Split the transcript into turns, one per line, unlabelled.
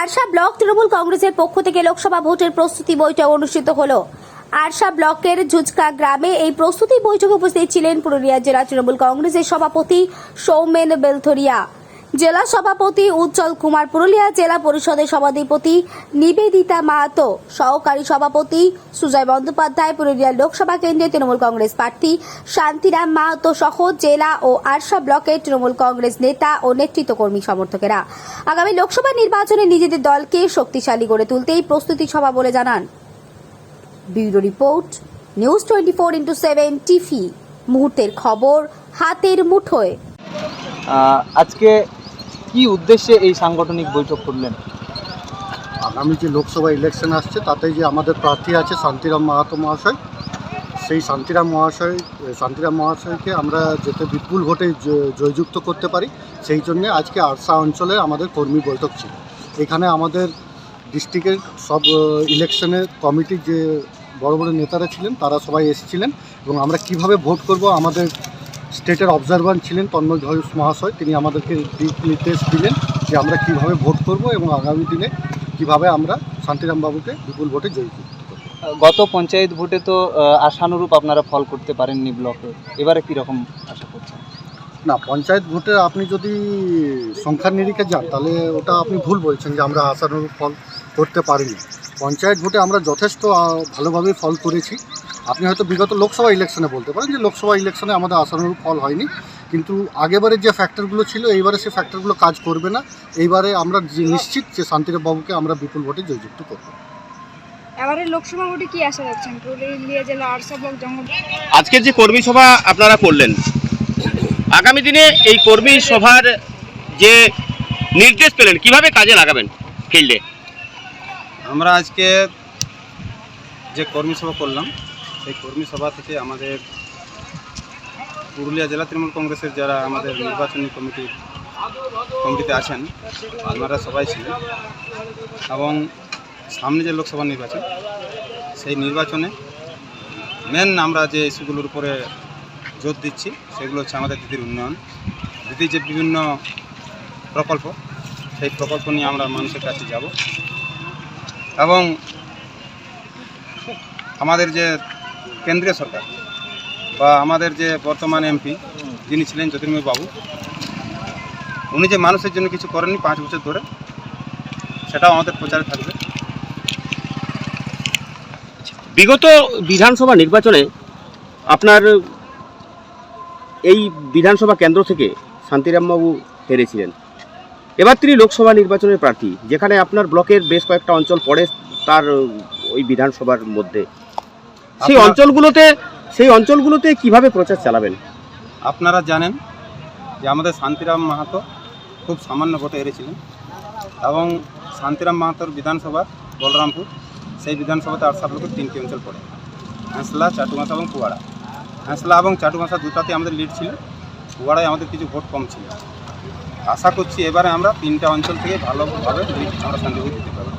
ARSA block Trinamool কংগ্রেসের পক্ষ থেকে লোকসভা ভোটের প্রস্তুতি বৈঠক অনুষ্ঠিত হলো। আরশা ব্লকের জুজকা গ্রামে এই প্রস্তুতি বৈঠকে উপস্থিত ছিলেন পুরুলিয়া জেলা তৃণমূল কংগ্রেসের সভাপতি সৌমেন বেলথরিয়া। জেলা সভাপতি উজ্জ্বল কুমার পুরুলিয়া, জেলা পরিষদের সভাধিপতি নিবেদিতা মাহাতো, সহকারী সভাপতি সুজয় বন্দ্যোপাধ্যায় পুরুলিয়া লোকসভা কেন্দ্রের তৃণমূল কংগ্রেস প্রার্থী শান্তিরাম মাহাতো সহ জেলা ও আরশা ব্লকের তৃণমূল কংগ্রেস নেতা ও নেতৃত্ব কর্মী সমর্থকেরা। আগামী লোকসভা নির্বাচনে নিজেদের দলকে শক্তিশালী গড়ে তুলতেই প্রস্তুতি সভা বলে জানান। Bureau report, news twenty four into seven TV. মুহূর্তের খবর হাতের মুঠোয়।
আজকে কি উদ্দেশ্যে এই সাংগঠনিক বৈঠক করলেন?
আগামী যে লোকসভা ইলেকশন আসছে তাতে যে আমাদের প্রার্থী আছে শান্তিরাম মাহাতো মহাশয়, সেই শান্তিরাম মহাশয়, শান্তিরাম মহাশয়কে আমরা যাতে বিপুল ভোটে জয়যুক্ত করতে পারি, সেই জন্য আজকে আরসা অঞ্চলে আমাদের কর্মী বৈঠক ছিল। এখানে আমাদের ডিস্ট্রিক্টের সব ইলেকশনের কমিটির যে বড় বড় নেতারা ছিলেন, তারা সবাই এসেছিলেন এবং আমরা কীভাবে ভোট করব আমাদের স্টেটের অবজারভার ছিলেন তন্ময় ঘোষ মহাশয়। তিনি আমাদেরকে নির্দেশ দিলেন যে আমরা কীভাবে ভোট করব এবং আগামী দিনে কীভাবে আমরা শান্তিরাম বাবুকে বিপুল ভোটে জয়ী করব
গত পঞ্চায়েত ভোটে তো আশানুরূপ আপনারা ফল করতে পারেননি ব্লকে। এবারে কীরকম আশা করছেন?
না পঞ্চায়েত ভোটে আপনি যদি সংখ্যার নিরিখে যান তাহলে ওটা আপনি ভুল বলছেন যে আমরা আশানুরূপ ফল করতে পারিনি। পঞ্চায়েত ভোটে আমরা যথেষ্ট ভালোভাবে ফল করেছি। আপনি হয়তো বিগত লোকসভা ইলেকশনে বলতে পারেন যে লোকসভা ইলেকশনে আমাদের আশানুরূপ ফল হয়নি। কিন্তু আগেবারে যে ফ্যাক্টরগুলো ছিল এইবারে সেই ফ্যাক্টরগুলো কাজ করবে না। এইবারে আমরা যে নিশ্চিত যে শান্তিরাম বাবুকে আমরা বিপুল ভোটে জয়যুক্ত করব।
এবারে লোকসভা ভোটে কি আশা রাখছেন? পুরুলিয়া জেলা আরসা ব্লক জঙ্গল
আজকের যে কর্মী সভা আপনারা করলেন আগামী দিনে এই কর্মী সভার যে নির্দেশ পেলেন কীভাবে কাজে লাগাবেন ফিল্ডে?
আমরা আজকে যে কর্মী সভা করলাম সেই কর্মী সভা থেকে আমাদের পুরুলিয়া জেলা তৃণমূল কংগ্রেসের যারা আমাদের নির্বাচনী কমিটি, কমিটিতে আছেন আপনারা সবাই ছিলেন। এবং সামনে যে লোকসভা নির্বাচন, সেই নির্বাচনে মেন আমরা যে ইস্যুগুলোর উপরে জোর দিচ্ছি, সেগুলো হচ্ছে আমাদের দিদির উন্নয়ন। দিদির যে বিভিন্ন প্রকল্প, সেই প্রকল্প নিয়ে আমরা মানুষের কাছে যাব। এবং আমাদের যে কেন্দ্রীয় সরকার বা আমাদের যে বর্তমান এমপি যিনি ছিলেন জ্যোতির্ময় বাবু, উনি যে মানুষের জন্য কিছু করেননি পাঁচ বছর ধরে, সেটাও আমাদের প্রচারে থাকবে।
বিগত বিধানসভা নির্বাচনে আপনার এই বিধানসভা কেন্দ্র থেকে শান্তিরামবাবু হেরেছিলেন। এবার তিনি লোকসভা নির্বাচনের প্রার্থী, যেখানে আপনার ব্লকের বেশ কয়েকটা অঞ্চল পড়ে তার ওই বিধানসভার মধ্যে। সেই অঞ্চলগুলোতে সেই অঞ্চলগুলোতে কীভাবে প্রচার চালাবেন?
আপনারা জানেন যে আমাদের শান্তিরাম মাহাতো খুব সামান্য ভোটে হেরেছিলেন এবং শান্তিরাম মাহাতোর বিধানসভা বলরামপুর সেই বিধানসভাতে আটসা ব্লকের তিনটি অঞ্চল পড়ে। হাঁসলা চাটুমাসা এবং কুয়াড়া। হাঁসলা এবং চাটুমাসা দুটাতে আমাদের লিড ছিল কুয়াড়ায় আমাদের কিছু ভোট কম ছিল। আশা করছি এবারে আমরা তিনটা অঞ্চল থেকে ভালোভাবে আমরা শান্তিপুর দিতে পারব